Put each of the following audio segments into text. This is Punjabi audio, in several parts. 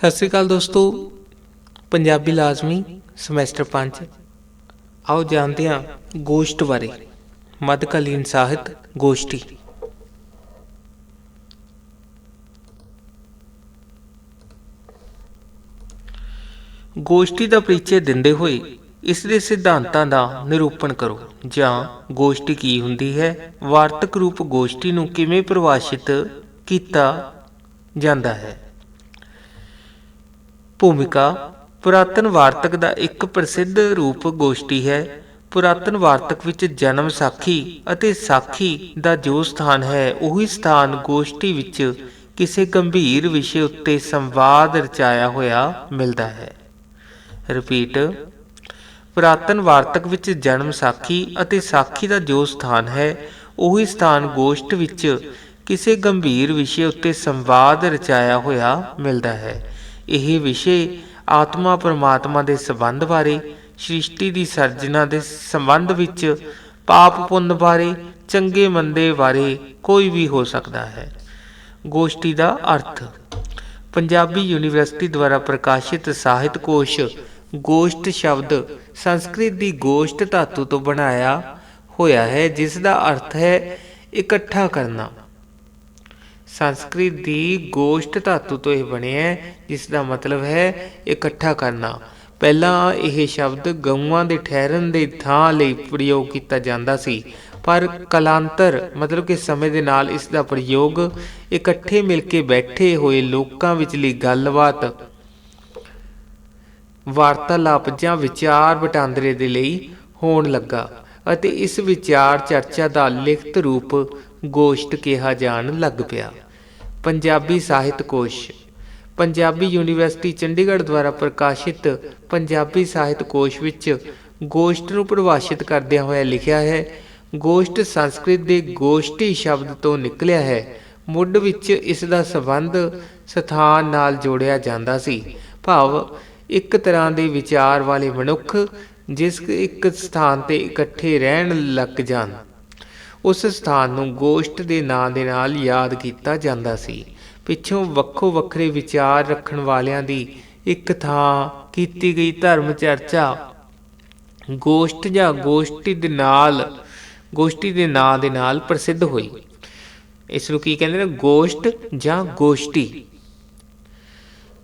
ਸਤਿ ਸ੍ਰੀ ਅਕਾਲ ਦੋਸਤੋ, ਪੰਜਾਬੀ ਲਾਜ਼ਮੀ ਸਮੈਸਟਰ 5 ਆਓ ਜਾਣਦੇ ਹਾਂ ਗੋਸ਼ਟ ਬਾਰੇ। ਮੱਧਕਾਲੀਨ ਸਾਹਿਤ ਗੋਸ਼ਟੀ। ਗੋਸ਼ਟੀ ਦਾ ਪਰਿਚੈ ਦਿੰਦੇ ਹੋਏ ਇਸ ਦੇ ਸਿਧਾਂਤਾਂ ਦਾ ਨਿਰੂਪਣ ਕਰੋ। ਜਾਂ ਗੋਸ਼ਟੀ ਕੀ ਹੁੰਦੀ ਹੈ, ਵਾਰਤਕ ਰੂਪ ਗੋਸ਼ਟੀ ਨੂੰ ਕਿਵੇਂ ਪਰਿਭਾਸ਼ਿਤ ਕੀਤਾ ਜਾਂਦਾ ਹੈ? ਭੂਮਿਕਾ ਪੁਰਾਤਨ ਵਾਰਤਕ ਦਾ ਇੱਕ ਪ੍ਰਸਿੱਧ ਰੂਪ ਗੋਸ਼ਟੀ ਹੈ। ਪੁਰਾਤਨ ਵਾਰਤਕ ਵਿੱਚ ਜਨਮ ਸਾਖੀ ਅਤੇ ਸਾਖੀ ਦਾ ਜੋ ਸਥਾਨ ਹੈ, ਉਹੀ ਸਥਾਨ ਗੋਸ਼ਟੀ ਵਿੱਚ ਕਿਸੇ ਗੰਭੀਰ ਵਿਸ਼ੇ ਉੱਤੇ ਸੰਵਾਦ ਰਚਾਇਆ ਹੋਇਆ ਮਿਲਦਾ ਹੈ। ਰਿਪੀਟ ਪੁਰਾਤਨ ਵਾਰਤਕ ਵਿੱਚ ਜਨਮ ਸਾਖੀ ਅਤੇ ਸਾਖੀ ਦਾ ਜੋ ਸਥਾਨ ਹੈ, ਉਹੀ ਸਥਾਨ ਗੋਸ਼ਟ ਵਿੱਚ ਕਿਸੇ ਗੰਭੀਰ ਵਿਸ਼ੇ ਉੱਤੇ ਸੰਵਾਦ ਰਚਾਇਆ ਹੋਇਆ ਮਿਲਦਾ ਹੈ। ਇਹ ਵਿਸ਼ੇ ਆਤਮਾ ਪਰਮਾਤਮਾ ਦੇ ਸੰਬੰਧ ਬਾਰੇ, ਸ੍ਰਿਸ਼ਟੀ ਦੀ ਸਿਰਜਣਾ ਦੇ ਸੰਬੰਧ ਵਿੱਚ, ਪਾਪ ਪੁੰਨ ਬਾਰੇ, ਚੰਗੇ ਮੰਦੇ ਬਾਰੇ ਕੋਈ ਵੀ ਹੋ ਸਕਦਾ ਹੈ। ਗੋਸ਼ਟੀ ਦਾ ਅਰਥ, ਪੰਜਾਬੀ ਯੂਨੀਵਰਸਿਟੀ ਦੁਆਰਾ ਪ੍ਰਕਾਸ਼ਿਤ ਸਾਹਿਤ ਕੋਸ਼, ਗੋਸ਼ਟ ਸ਼ਬਦ ਸੰਸਕ੍ਰਿਤ ਦੀ ਗੋਸ਼ਟ ਧਾਤੂ ਤੋਂ ਬਣਾਇਆ ਹੋਇਆ ਹੈ, ਜਿਸ ਦਾ ਅਰਥ ਹੈ ਇਕੱਠਾ ਕਰਨਾ। ਸੰਸਕ੍ਰਿਤ ਦੀ ਗੋਸ਼ਟ ਧਾਤੂ ਤੋਂ ਇਹ ਬਣਿਆ ਹੈ, ਜਿਸ ਦਾ ਮਤਲਬ ਹੈ ਇਕੱਠਾ ਕਰਨਾ। ਪਹਿਲਾਂ ਇਹ ਸ਼ਬਦ ਗਊਆਂ ਦੇ ਠਹਿਰਨ ਦੇ ਥਾਂ ਲਈ ਪ੍ਰਯੋਗ ਕੀਤਾ ਜਾਂਦਾ ਸੀ, ਪਰ ਕਲਾਂਤਰ, ਮਤਲਬ ਕਿ ਸਮੇਂ ਦੇ ਨਾਲ ਇਸ ਦਾ ਪ੍ਰਯੋਗ ਇਕੱਠੇ ਮਿਲ ਕੇ ਬੈਠੇ ਹੋਏ ਲੋਕਾਂ ਵਿਚਲੀ ਗੱਲਬਾਤ, ਵਾਰਤਾਲਾਪ ਜਾਂ ਵਿਚਾਰ ਵਟਾਂਦਰੇ ਦੇ ਲਈ ਹੋਣ ਲੱਗਾ। ਅਤੇ ਇਸ ਵਿਚਾਰ ਚਰਚਾ ਦਾ ਲਿਖਤ ਰੂਪ ਗੋਸ਼ਟ ਕਿਹਾ ਜਾਣ ਲੱਗ ਪਿਆ। ਪੰਜਾਬੀ ਸਾਹਿਤ ਕੋਸ਼। ਪੰਜਾਬੀ ਯੂਨੀਵਰਸਿਟੀ ਚੰਡੀਗੜ੍ਹ ਦੁਆਰਾ ਪ੍ਰਕਾਸ਼ਿਤ ਪੰਜਾਬੀ ਸਾਹਿਤ ਕੋਸ਼ ਵਿੱਚ ਗੋਸ਼ਟ ਨੂੰ ਪਰਿਭਾਸ਼ਿਤ ਕਰਦਿਆਂ ਹੋਇਆ ਲਿਖਿਆ ਹੈ, ਗੋਸ਼ਟ ਸੰਸਕ੍ਰਿਤ ਦੇ ਗੋਸ਼ਟੀ ਸ਼ਬਦ ਤੋਂ ਨਿਕਲਿਆ ਹੈ। ਮੁੱਢ ਵਿੱਚ ਇਸ ਦਾ ਸੰਬੰਧ ਸਥਾਨ ਨਾਲ ਜੋੜਿਆ ਜਾਂਦਾ ਸੀ। ਭਾਵ, ਇੱਕ ਤਰ੍ਹਾਂ ਦੇ ਵਿਚਾਰ ਵਾਲੇ ਮਨੁੱਖ ਜਿਸ ਇੱਕ ਸਥਾਨ ਤੇ ਇਕੱਠੇ ਰਹਿਣ ਲੱਗ ਜਾਣ। ਉਸ ਸਥਾਨ ਨੂੰ ਗੋਸ਼ਟ ਦੇ ਨਾਂ ਦੇ ਨਾਲ ਯਾਦ ਕੀਤਾ ਜਾਂਦਾ ਸੀ। ਪਿੱਛੋਂ ਵੱਖੋ ਵੱਖਰੇ ਵਿਚਾਰ ਰੱਖਣ ਵਾਲਿਆਂ ਦੀ ਇੱਕ ਥਾਂ ਕੀਤੀ ਗਈ ਧਰਮ ਚਰਚਾ। ਗੋਸ਼ਟ ਜਾਂ ਗੋਸ਼ਟੀ ਦੇ ਨਾਲ, ਗੋਸ਼ਟੀ ਦੇ ਨਾਂ ਦੇ ਨਾਲ ਪ੍ਰਸਿੱਧ ਹੋਈ। ਇਸ ਨੂੰ ਕੀ ਕਹਿੰਦੇ ਨੇ? ਗੋਸ਼ਟ ਜਾਂ ਗੋਸ਼ਟੀ।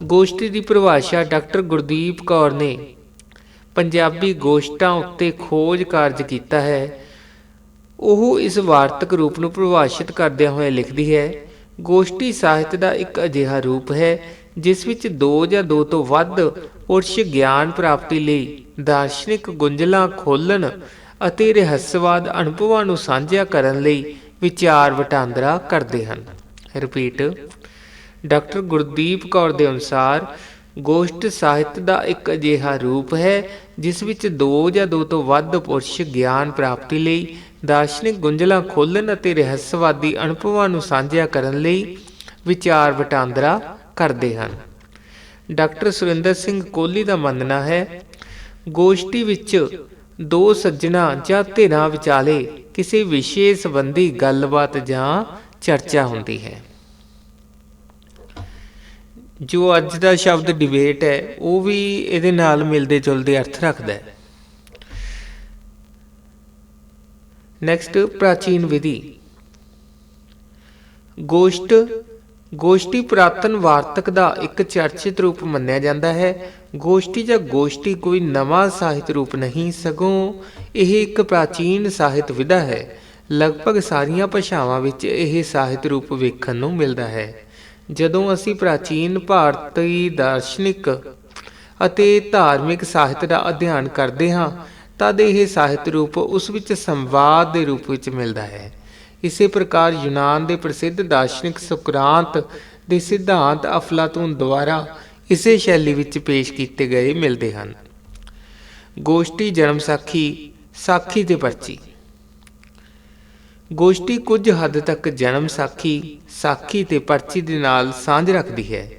ਗੋਸ਼ਟੀ ਦੀ ਪਰਿਭਾਸ਼ਾ ਡਾਕਟਰ ਗੁਰਦੀਪ ਕੌਰ ਨੇ ਪੰਜਾਬੀ ਗੋਸ਼ਟਾਂ ਉੱਤੇ ਖੋਜ ਕਾਰਜ ਕੀਤਾ ਹੈ। ਉਹ ਇਸ ਵਾਰਤਕ ਰੂਪ ਨੂੰ ਪਰਿਭਾਸ਼ਿਤ ਕਰਦਿਆਂ ਹੋਏ ਲਿਖਦੀ ਹੈ, ਗੋਸ਼ਟੀ ਸਾਹਿਤ ਦਾ ਇੱਕ ਅਜਿਹਾ ਰੂਪ ਹੈ, ਜਿਸ ਵਿੱਚ ਦੋ ਜਾਂ ਦੋ ਤੋਂ ਵੱਧ ਪੁਰਸ਼ ਗਿਆਨ ਪ੍ਰਾਪਤੀ ਲਈ ਦਾਰਸ਼ਨਿਕ ਗੁੰਝਲਾਂ ਖੋਲਣ ਅਤੇ ਰਹੱਸਵਾਦ ਅਨੁਭਵਾਂ ਨੂੰ ਸਾਂਝਾ ਕਰਨ ਲਈ ਵਿਚਾਰ ਵਟਾਂਦਰਾ ਕਰਦੇ ਹਨ। ਰਿਪੀਟ। ਡਾਕਟਰ ਗੁਰਦੀਪ ਕੌਰ ਦੇ ਅਨੁਸਾਰ ਗੋਸ਼ਟ ਸਾਹਿਤ ਦਾ ਇੱਕ ਅਜਿਹਾ ਰੂਪ ਹੈ, ਜਿਸ ਵਿੱਚ ਦੋ ਜਾਂ ਦੋ ਤੋਂ ਵੱਧ ਪੁਰਸ਼ ਗਿਆਨ ਪ੍ਰਾਪਤੀ ਲਈ, ਦਾਰਸ਼ਨਿਕ ਗੁੰਝਲਾਂ ਖੋਲਣ ਅਤੇ ਰਹੱਸਵਾਦੀ ਅਨੁਭਵਾਂ ਨੂੰ ਸਾਂਝਾ ਕਰਨ ਲਈ ਵਿਚਾਰ ਵਟਾਂਦਰਾ ਕਰਦੇ ਹਨ। ਡਾਕਟਰ ਸੁਰਿੰਦਰ ਸਿੰਘ ਕੋਹਲੀ ਦਾ ਮੰਨਣਾ ਹੈ, ਗੋਸ਼ਟੀ ਵਿੱਚ ਦੋ ਸੱਜਣਾ ਜਾਂ ਧਿਰਾਂ ਵਿਚਾਲੇ ਕਿਸੇ ਵਿਸ਼ੇ ਸੰਬੰਧੀ ਗੱਲਬਾਤ ਜਾਂ ਚਰਚਾ ਹੁੰਦੀ ਹੈ। ਜੋ ਅੱਜ ਦਾ ਸ਼ਬਦ ਡਿਬੇਟ ਹੈ, ਉਹ ਵੀ ਇਹਦੇ ਨਾਲ ਮਿਲਦੇ ਜੁਲਦੇ ਅਰਥ ਰੱਖਦਾ ਹੈ। ਨੈਕਸਟ ਪ੍ਰਾਚੀਨ ਵਿਧੀ। ਗੋਸ਼ਟ, ਗੋਸ਼ਟੀ ਪੁਰਾਤਨ ਵਾਰਤਕ ਦਾ ਇੱਕ ਚਰਚਿਤ ਰੂਪ ਮੰਨਿਆ ਜਾਂਦਾ ਹੈ। ਗੋਸ਼ਟੀ ਜਾਂ ਗੋਸ਼ਟੀ ਕੋਈ ਨਵਾਂ ਸਾਹਿਤ ਰੂਪ ਨਹੀਂ, ਸਗੋਂ ਇਹ ਇੱਕ ਪ੍ਰਾਚੀਨ ਸਾਹਿਤ ਵਿਧਾ ਹੈ। ਲਗਭਗ ਸਾਰੀਆਂ ਭਾਸ਼ਾਵਾਂ ਵਿੱਚ ਇਹ ਸਾਹਿਤ ਰੂਪ ਵੇਖਣ ਨੂੰ ਮਿਲਦਾ ਹੈ। ਜਦੋਂ ਅਸੀਂ ਪ੍ਰਾਚੀਨ ਭਾਰਤੀ ਦਾਰਸ਼ਨਿਕ ਅਤੇ ਧਾਰਮਿਕ ਸਾਹਿਤ ਦਾ ਅਧਿਐਨ ਕਰਦੇ ਹਾਂ, ਤਦ ਇਹ ਸਾਹਿਤ ਰੂਪ ਉਸ ਵਿੱਚ ਸੰਵਾਦ ਦੇ ਰੂਪ ਵਿੱਚ ਮਿਲਦਾ ਹੈ। ਇਸੇ ਪ੍ਰਕਾਰ ਯੂਨਾਨ ਦੇ ਪ੍ਰਸਿੱਧ ਦਾਰਸ਼ਨਿਕ ਸੁਕਰਾਂਤ ਦੇ ਸਿਧਾਂਤ ਅਫਲਾਤੂਨ ਦੁਆਰਾ ਇਸੇ ਸ਼ੈਲੀ ਵਿੱਚ ਪੇਸ਼ ਕੀਤੇ ਗਏ ਮਿਲਦੇ ਹਨ। ਗੋਸ਼ਟੀ ਜਨਮ ਸਾਖੀ ਸਾਖੀ ਤੇ ਪਰਚੀ। ਗੋਸ਼ਟੀ ਕੁਝ ਹੱਦ ਤੱਕ ਜਨਮ ਸਾਖੀ ਸਾਖੀ ਤੇ ਪਰਚੀ ਦੇ ਨਾਲ ਸਾਂਝ ਰੱਖਦੀ ਹੈ।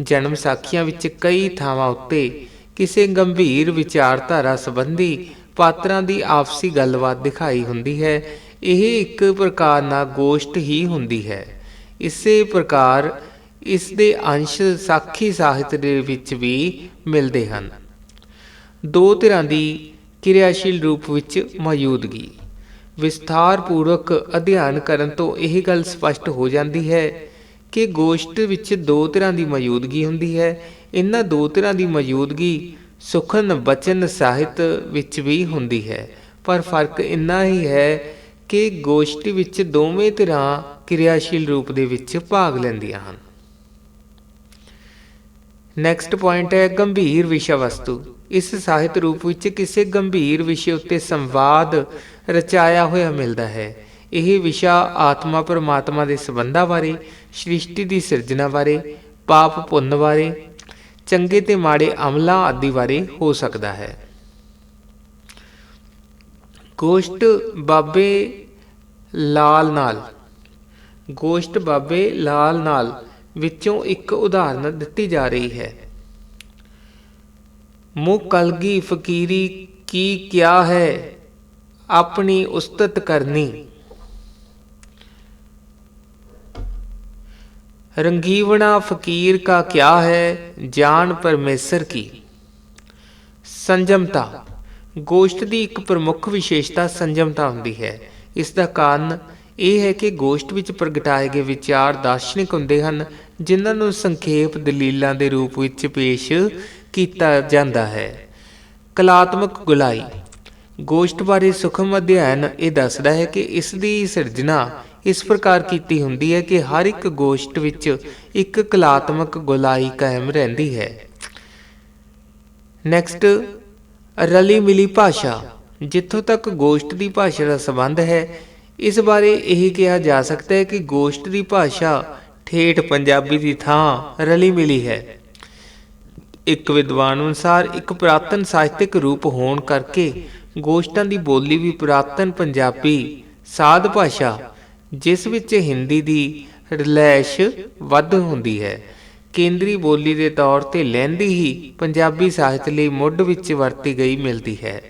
ਜਨਮ ਸਾਖੀਆਂ ਵਿੱਚ ਕਈ ਥਾਵਾਂ ਉੱਤੇ ਕਿਸੇ ਗੰਭੀਰ ਵਿਚਾਰਧਾਰਾ ਸੰਬੰਧੀ ਪਾਤਰਾਂ ਦੀ ਆਪਸੀ ਗੱਲਬਾਤ ਦਿਖਾਈ ਹੁੰਦੀ ਹੈ। ਇਹ ਇੱਕ ਪ੍ਰਕਾਰ ਨਾਲ ਗੋਸ਼ਟ ਹੀ ਹੁੰਦੀ ਹੈ। ਇਸੇ ਪ੍ਰਕਾਰ ਇਸ ਦੇ ਅੰਸ਼ ਸਾਖੀ ਸਾਹਿਤ ਦੇ ਵਿੱਚ ਵੀ ਮਿਲਦੇ ਹਨ। ਦੋ ਧਿਰਾਂ ਦੀ ਕਿਰਿਆਸ਼ੀਲ ਰੂਪ ਵਿੱਚ ਮੌਜੂਦਗੀ। ਵਿਸਥਾਰ ਪੂਰਵਕ ਅਧਿਐਨ ਕਰਨ ਤੋਂ ਇਹ ਗੱਲ ਸਪਸ਼ਟ ਹੋ ਜਾਂਦੀ ਹੈ ਕਿ ਗੋਸ਼ਟ ਵਿੱਚ ਦੋ ਤਰ੍ਹਾਂ ਦੀ ਮੌਜੂਦਗੀ ਹੁੰਦੀ ਹੈ। ਇਹਨਾਂ ਦੋ ਤਰ੍ਹਾਂ ਦੀ ਮੌਜੂਦਗੀ ਸੁਖਨ ਬਚਨ ਸਾਹਿਤ ਵਿੱਚ ਵੀ ਹੁੰਦੀ ਹੈ। ਪਰ ਫ਼ਰਕ ਇੰਨਾ ਹੀ ਹੈ ਕਿ ਗੋਸ਼ਟੀ ਵਿੱਚ ਦੋਵੇਂ ਧਿਰਾਂ ਕਿਰਿਆਸ਼ੀਲ ਰੂਪ ਦੇ ਵਿੱਚ ਭਾਗ ਲੈਂਦੀਆਂ ਹਨ। ਨੈਕਸਟ ਪੁਆਇੰਟ ਹੈ ਗੰਭੀਰ ਵਿਸ਼ਾ ਵਸਤੂ। ਇਸ ਸਾਹਿਤ ਰੂਪ ਵਿੱਚ ਕਿਸੇ ਗੰਭੀਰ ਵਿਸ਼ੇ ਉੱਤੇ ਸੰਵਾਦ ਰਚਾਇਆ ਹੋਇਆ ਮਿਲਦਾ ਹੈ। ਇਹ ਵਿਸ਼ਾ ਆਤਮਾ ਪਰਮਾਤਮਾ ਦੇ ਸੰਬੰਧਾਂ ਬਾਰੇ, ਸ੍ਰਿਸ਼ਟੀ ਦੀ ਸਿਰਜਣਾ ਬਾਰੇ, ਪਾਪ ਪੁੰਨ ਬਾਰੇ, ਚੰਗੇ ਤੇ ਮਾੜੇ ਅਮਲਾਂ ਆਦਿ ਬਾਰੇ ਹੋ ਸਕਦਾ ਹੈ। ਗੋਸ਼ਟ ਬਾਬੇ ਲਾਲ ਨਾਲ ਗੋਸ਼ਟ ਬਾਬੇ ਲਾਲ ਨਾਲ ਵਿੱਚੋਂ ਇੱਕ ਉਦਾਹਰਨ ਦਿੱਤੀ ਜਾ ਰਹੀ ਹੈ। ਮੁਹ ਕਲਗੀ ਫਕੀਰੀ, ਕੀ ਕਿਆ ਹੈ? ਆਪਣੀ ਉਸਤਤ ਕਰਨੀ। ਰੰਗੀਵਣਾ ਫਕੀਰ ਕਾ ਕਿਆ ਹੈ? ਜਾਨ ਪਰਮੇਸ਼ਰ ਕੀ। ਸੰਜਮਤਾ। ਗੋਸ਼ਟ ਦੀ ਇੱਕ ਪ੍ਰਮੁੱਖ ਵਿਸ਼ੇਸ਼ਤਾ ਸੰਜਮਤਾ ਹੁੰਦੀ ਹੈ। ਇਸ ਦਾ ਕਾਰਨ ਇਹ ਹੈ ਕਿ ਗੋਸ਼ਟ ਵਿੱਚ ਪ੍ਰਗਟਾਏ ਗਏ ਵਿਚਾਰ ਦਾਰਸ਼ਨਿਕ ਹੁੰਦੇ ਹਨ, ਜਿਨ੍ਹਾਂ ਨੂੰ ਸੰਖੇਪ ਦਲੀਲਾਂ ਦੇ ਰੂਪ ਵਿੱਚ ਪੇਸ਼ ਕੀਤਾ ਜਾਂਦਾ ਹੈ। ਕਲਾਤਮਕ ਗੁਲਾਈ। ਗੋਸ਼ਟ ਬਾਰੇ ਸੁਖਮ ਅਧਿਐਨ ਇਹ ਦੱਸਦਾ ਹੈ ਕਿ ਇਸ ਦੀ ਸਿਰਜਣਾ ਇਸ ਪ੍ਰਕਾਰ ਕੀਤੀ ਹੁੰਦੀ ਹੈ ਕਿ ਹਰ ਇੱਕ ਗੋਸ਼ਟ ਵਿੱਚ ਇੱਕ ਕਲਾਤਮਕ ਗੁਲਾਈ ਕਾਇਮ ਰਹਿੰਦੀ ਹੈ। ਨੈਕਸਟ ਰਲੀ ਮਿਲੀ ਭਾਸ਼ਾ। ਜਿੱਥੋਂ ਤੱਕ ਗੋਸ਼ਟ ਦੀ ਭਾਸ਼ਾ ਦਾ ਸੰਬੰਧ ਹੈ, ਇਸ ਬਾਰੇ ਇਹ ਕਿਹਾ ਜਾ ਸਕਦਾ ਹੈ ਕਿ ਗੋਸ਼ਟ ਦੀ ਭਾਸ਼ਾ ਠੇਠ ਪੰਜਾਬੀ ਦੀ ਥਾਂ ਰਲੀ ਮਿਲੀ ਹੈ। ਇੱਕ ਵਿਦਵਾਨ ਅਨੁਸਾਰ ਇੱਕ ਪੁਰਾਤਨ ਸਾਹਿਤਿਕ ਰੂਪ ਹੋਣ ਕਰਕੇ ਗੋਸ਼ਟਾਂ ਦੀ ਬੋਲੀ ਵੀ ਪੁਰਾਤਨ ਪੰਜਾਬੀ ਸਾਧ ਭਾਸ਼ਾ, ਜਿਸ ਵਿੱਚ ਹਿੰਦੀ ਦੀ ਰਿਲੈਸ਼ ਵੱਧ ਹੁੰਦੀ ਹੈ। ਕੇਂਦਰੀ ਬੋਲੀ ਦੇ ਤੌਰ ਤੇ ਲਹਿੰਦੀ ਹੀ ਪੰਜਾਬੀ ਸਾਹਿਤ ਲਈ ਮੁੱਢ ਵਿੱਚ ਵਰਤੀ ਗਈ ਮਿਲਦੀ ਹੈ।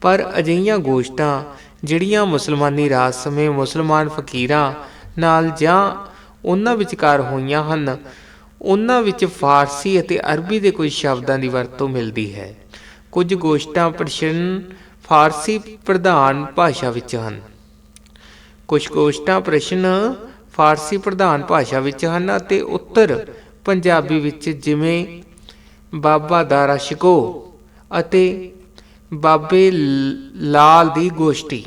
ਪਰ ਅਜਿਹੀਆਂ ਗੋਸ਼ਟਾਂ, ਜਿਹੜੀਆਂ ਮੁਸਲਮਾਨੀ ਰਾਜ ਸਮੇਂ ਮੁਸਲਮਾਨ ਫਕੀਰਾਂ ਨਾਲ ਜਾਂ ਉਹਨਾਂ ਵਿਚਕਾਰ ਹੋਈਆਂ ਹਨ ਉਹਨਾਂ ਵਿੱਚ ਫਾਰਸੀ ਅਤੇ ਅਰਬੀ ਦੇ ਕੁਝ ਸ਼ਬਦਾਂ ਦੀ ਵਰਤੋਂ ਮਿਲਦੀ ਹੈ। ਕੁਝ ਗੋਸ਼ਟਾਂ ਪ੍ਰਸ਼ਨ ਫਾਰਸੀ ਪ੍ਰਧਾਨ ਭਾਸ਼ਾ ਵਿੱਚ ਹਨ। ਕੁਝ ਗੋਸ਼ਟਾਂ ਪ੍ਰਸ਼ਨ ਫਾਰਸੀ ਪ੍ਰਧਾਨ ਭਾਸ਼ਾ ਵਿੱਚ ਹਨ ਅਤੇ ਉੱਤਰ ਪੰਜਾਬੀ ਵਿੱਚ ਜਿਵੇਂ, ਬਾਬਾ ਦਾਰਾ ਸ਼ਿਕੋ ਅਤੇ ਬਾਬੇ ਲ- ਲਾਲ ਦੀ ਗੋਸ਼ਟੀ।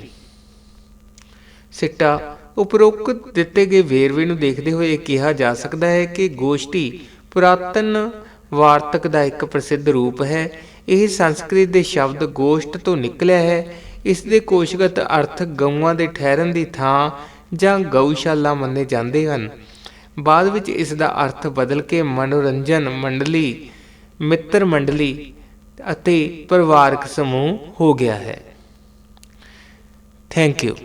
ਸਿੱਟਾ ਉਪਰੋਕਤ ਦਿੱਤੇ ਗਏ ਵੇਰਵੇ ਨੂੰ ਦੇਖਦੇ ਹੋਏ ਇਹ ਕਿਹਾ ਜਾ ਸਕਦਾ ਹੈ ਕਿ ਗੋਸ਼ਟੀ ਪੁਰਾਤਨ ਵਾਰਤਕ ਦਾ ਇੱਕ ਪ੍ਰਸਿੱਧ ਰੂਪ ਹੈ। ਇਹ ਸੰਸਕ੍ਰਿਤ ਦੇ ਸ਼ਬਦ ਗੋਸ਼ਟ ਤੋਂ ਨਿਕਲਿਆ ਹੈ। ਇਸ ਦੇ ਕੋਸ਼ਗਤ ਅਰਥ ਗਊਆਂ ਦੇ ਠਹਿਰਨ ਦੀ ਥਾਂ ਜਾਂ ਗਊਸ਼ਾਲਾ ਮੰਨੇ ਜਾਂਦੇ ਹਨ। ਬਾਅਦ ਵਿੱਚ ਇਸ ਦਾ ਅਰਥ ਬਦਲ ਕੇ ਮਨੋਰੰਜਨ ਮੰਡਲੀ, ਮਿੱਤਰ ਮੰਡਲੀ ਅਤੇ ਪਰਿਵਾਰਕ ਸਮੂਹ ਹੋ ਗਿਆ ਹੈ। Thank you